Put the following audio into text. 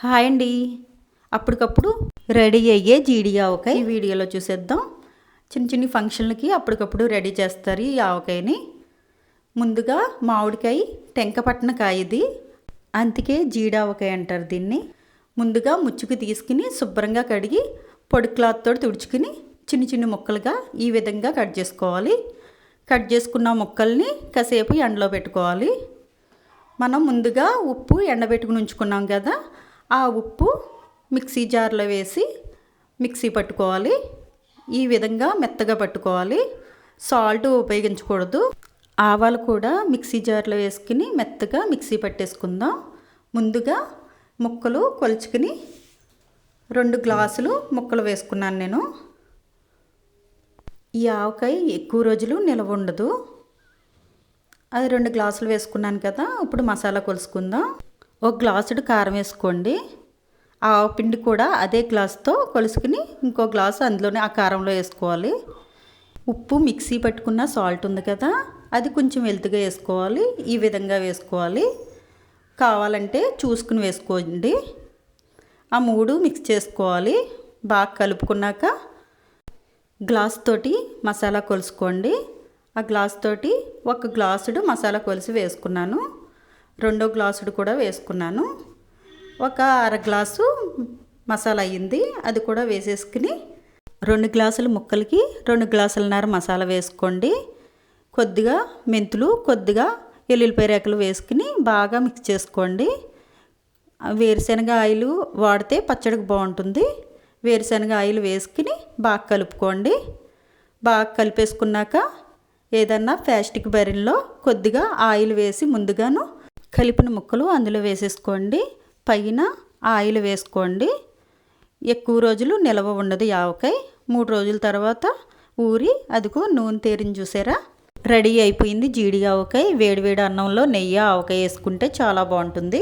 Hi అండి. అప్పటికప్పుడు ready అయ్యే జీడి ఆవకాయ ఈ వీడియోలో చూసేద్దాం. చిన్న చిన్న ఫంక్షన్లకి అప్పటికప్పుడు రెడీ చేస్తారు ఈ ఆవకాయని. ముందుగా మామిడికాయ టెంకపట్న కాయ ఇది అందుకే జీడి ఆవకాయ అంటారు దీన్ని. ముందుగా ముచ్చుకు తీసుకుని శుభ్రంగా కడిగి పొడి క్లాత్ తోటి తుడుచుకుని చిన్న చిన్న ముక్కలుగా ఈ విధంగా కట్ చేసుకోవాలి. కట్ చేసుకున్న ముక్కల్ని కాసేపు ఎండలో పెట్టుకోవాలి. మనం ముందుగా ఉప్పు ఎండబెట్టుకుని ఉంచుకున్నాం కదా ఆ ఉప్పు మిక్సీ జార్లో వేసి మిక్సీ పట్టుకోవాలి. ఈ విధంగా మెత్తగా పట్టుకోవాలి. సాల్ట్ ఉపయోగించకూడదు. ఆవాలు కూడా మిక్సీ జార్లో వేసుకుని మెత్తగా మిక్సీ పట్టేసుకుందాం. ముందుగా ముక్కలు కొలుచుకుని రెండు గ్లాసులు ముక్కలు వేసుకున్నాను నేను. ఈ ఆవకాయ ఎక్కువ రోజులు నిలవ ఉండదు. అది రెండు గ్లాసులు వేసుకున్నాను కదా ఇప్పుడు మసాలా కొలుసుకుందాం. ఒక గ్లాసుడు కారం వేసుకోండి. ఆ పిండి కూడా అదే గ్లాస్తో కొలుసుకుని ఇంకో గ్లాసు అందులోనే ఆ కారంలో వేసుకోవాలి. ఉప్పు మిక్సీ పట్టుకున్న సాల్ట్ ఉంది కదా అది కొంచెం వెలుతుగా వేసుకోవాలి. ఈ విధంగా వేసుకోవాలి. కావాలంటే చూసుకుని వేసుకోండి. ఆ మూడు మిక్స్ చేసుకోవాలి. బాగా కలుపుకున్నాక గ్లాస్ తోటి మసాలా కొలుసుకోండి. ఆ గ్లాస్ తోటి ఒక గ్లాసుడు మసాలా కొలిసి వేసుకున్నాను. రెండో గ్లాసుడు కూడా వేసుకున్నాను. ఒక అర గ్లాసు మసాలా అయ్యింది. అది కూడా వేసేసుకుని రెండు గ్లాసుల ముక్కలకి రెండు గ్లాసులన్నర మసాలా వేసుకోండి. కొద్దిగా మెంతులు కొద్దిగా ఎల్లుల్లిపాయ రేకలు వేసుకుని బాగా మిక్స్ చేసుకోండి. వేరుశనగ ఆయిల్ వాడితే పచ్చడికి బాగుంటుంది. వేరుశనగ ఆయిల్ వేసుకుని బాగా కలుపుకోండి. బాగా కలిపేసుకున్నాక ఏదన్నా ప్లాస్టిక్ బరిన్లో కొద్దిగా ఆయిల్ వేసి ముందుగాను కలిపిన ముక్కలు అందులో వేసేసుకోండి. పైన ఆయిల్ వేసుకోండి. ఎక్కువ రోజులు నిలవ ఉండదు యావకాయ. మూడు రోజుల తర్వాత ఊరి అదిగో నూనె తేరిని చూసారా? రెడీ అయిపోయింది జీడి ఆవకాయ వేడివేడి అన్నంలో నెయ్యి ఆవకాయ వేసుకుంటే చాలా బాగుంటుంది.